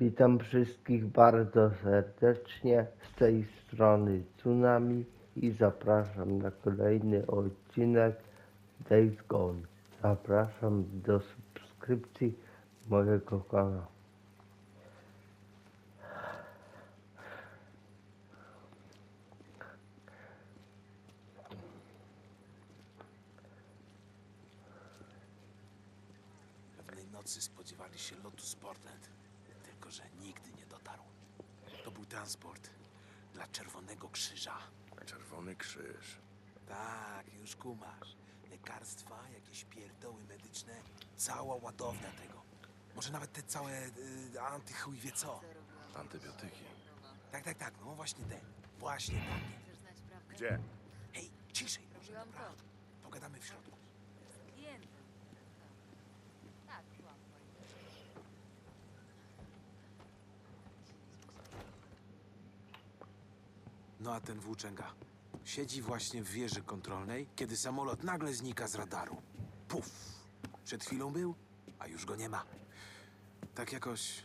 Witam wszystkich bardzo serdecznie z tej strony Tsunami i zapraszam na kolejny odcinek Days Gone. Zapraszam do subskrypcji mojego kanału. Pewnej nocy spodziewali się lotu Portland, tylko że nigdy nie dotarł. To był transport dla Czerwonego Krzyża. Czerwony krzyż. Tak, już kumasz. Lekarstwa, jakieś pierdoły medyczne, cała ładownia tego. Może nawet te całe y, antychuj wie co. Antybiotyki. Tak, tak, tak, no właśnie te. Właśnie takie. Chcesz znać prawdę? Gdzie? Hej, ciszej, Robiłam dobra? to. Pogadamy w środku. Z klientem. Tak, byłam w moim No a ten włóczęga siedzi właśnie w wieży kontrolnej, kiedy samolot nagle znika z radaru. Puf! Przed chwilą był, a już go nie ma. Tak jakoś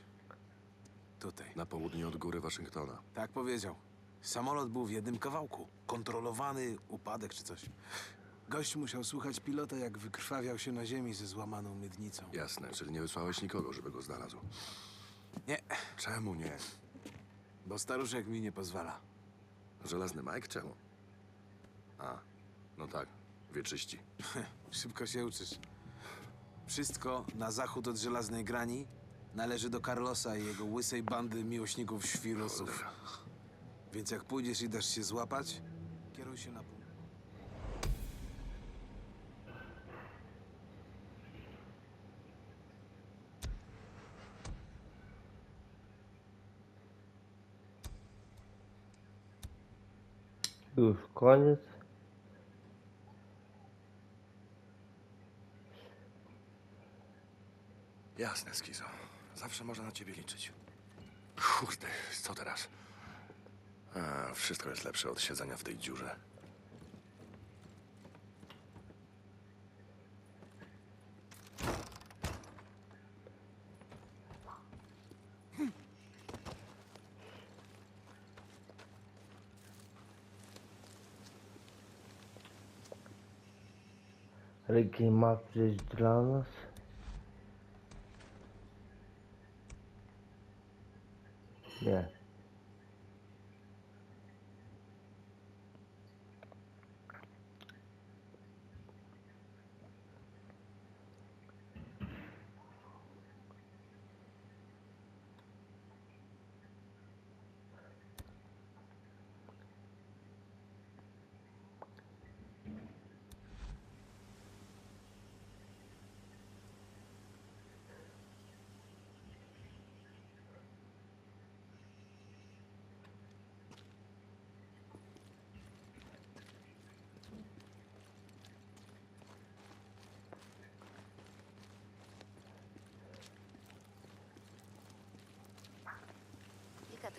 tutaj. Na południe od góry Waszyngtona. Tak powiedział. Samolot był w jednym kawałku. Kontrolowany upadek czy coś. Gość musiał słuchać pilota, jak wykrwawiał się na ziemi ze złamaną miednicą. Jasne, czyli nie wysłałeś nikogo, żeby go znalazł. Nie, Czemu nie? bo staruszek mi nie pozwala. Żelazny Mike? Czemu? A, no tak, wieczyści. Szybko się uczysz. Wszystko na zachód od żelaznej grani należy do Carlosa i jego łysej bandy miłośników świrusów. Cholera. Więc jak pójdziesz i dasz się złapać, kieruj się na pół. Już koniec. Jasne, Skizo. Zawsze można na ciebie liczyć. Kurde, co teraz? A, wszystko jest lepsze od siedzenia w tej dziurze. Ricky ma coś dla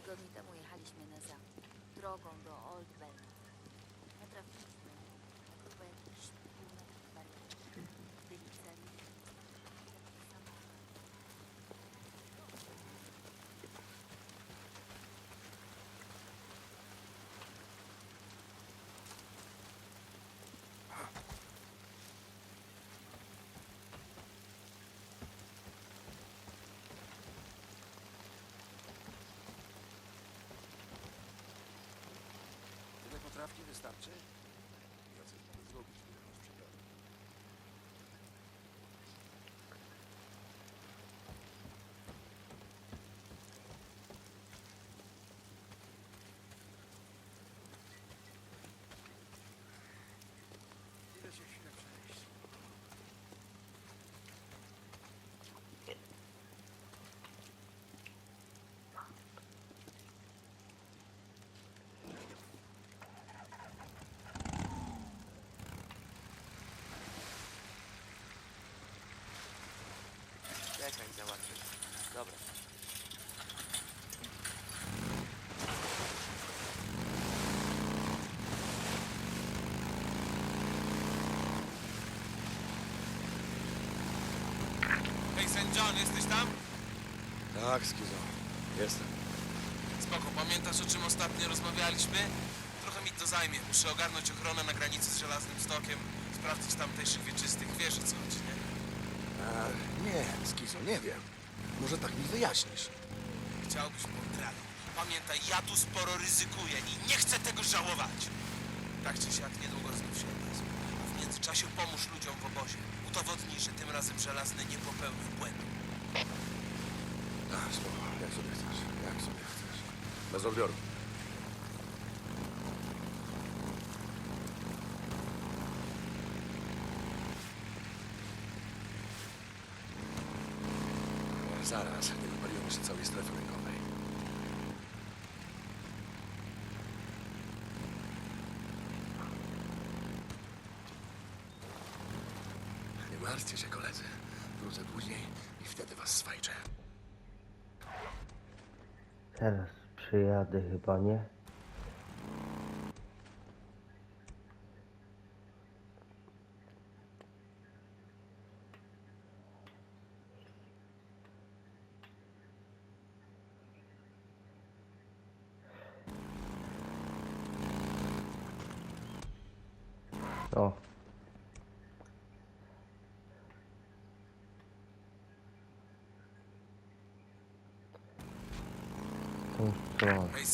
tygodni temu jechaliśmy na zachód, drogą do Old na Potrawki wystarczy? Ja coś mogę zrobić, nie mam sprzedać. Idę się chwilę przejść. Czekaj, załatwię. Dobra. Hej, St. John, jesteś tam? Tak, Skizo. Jestem. Spoko, pamiętasz o czym ostatnio rozmawialiśmy? Trochę mi to zajmie. Muszę ogarnąć ochronę na granicy z Żelaznym Stokiem, sprawdzić tamtejszych wieczystych. Wiesz o co chodzi, nie? A, nie, Skizo, nie wiem. Może tak mi wyjaśnisz. Chciałbyś Montrealu. Pamiętaj, ja tu sporo ryzykuję i nie chcę tego żałować. Tak czy siak niedługo znów się odezwę. A w międzyczasie pomóż ludziom w obozie. Udowodnij, że tym razem Żelazny nie popełnił błędu. Tak, spoko. Jak sobie chcesz. Jak sobie chcesz. Bez odbioru. Zaraz, nie wypaliłem jeszcze całej strefy rynkowej. Nie martwcie się, koledzy. Wrócę później i wtedy was swajczę. Teraz przyjadę chyba, nie? O. Hej,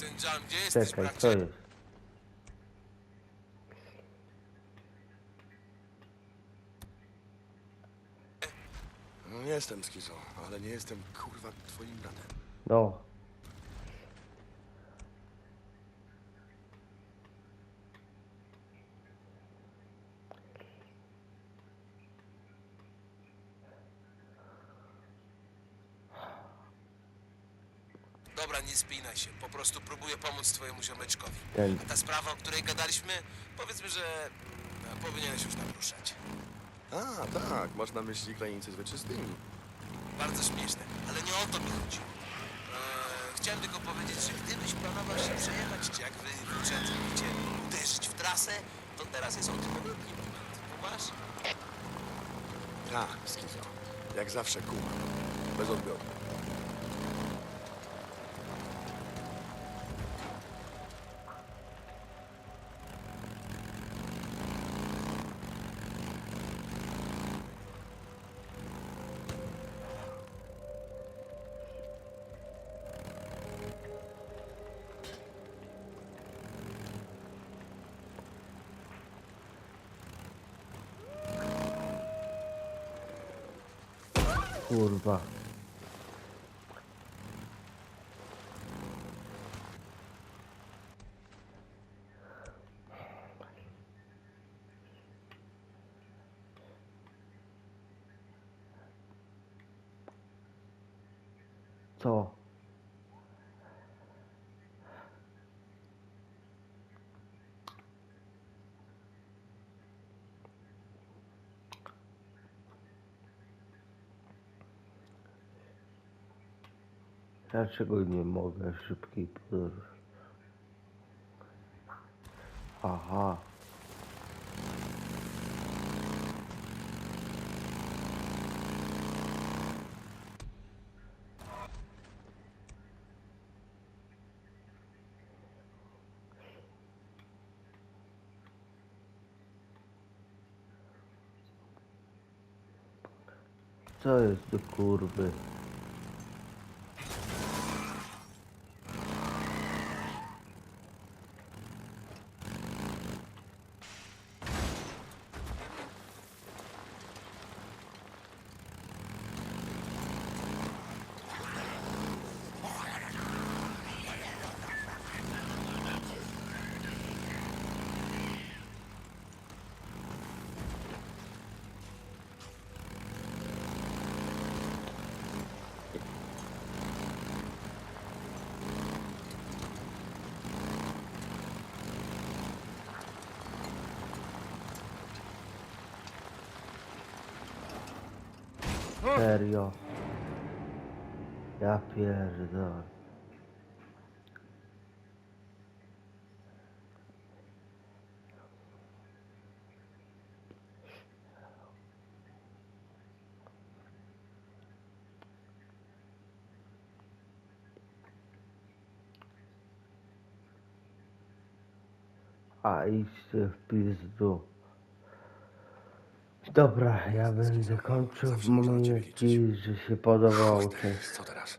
gdzie jesteś, Czekaj, bracie? co jest? No, jestem skizo, ale nie jestem kurwa twoim bratem. No. Dobra, nie spinaj się. Po prostu próbuję pomóc twojemu ziomeczkowi. Ten. A ta sprawa, o której gadaliśmy, powiedzmy, że mm, powinieneś już nam ruszać. A, tak, masz na myśli granicy z wieczystymi. Bardzo śmieszne, ale nie o to mi chodzi. Eee, chciałem tylko powiedzieć, że gdybyś planował się przejechać, czy jak wy mówicie, uderzyć w trasę, to teraz jest odpowiedni moment. Kumasz? Tak, skizo. Jak zawsze kumam. Bez odbioru. 做了吧做 Dlaczego nie mogę szybkiej podróży? Aha. Co jest do kurwy? Serio. Ja pierdolę. А, и все в пизду. Dobra, ja będę kończył. Zawsze można na ciebie momencie, że się podobał. Ten co teraz?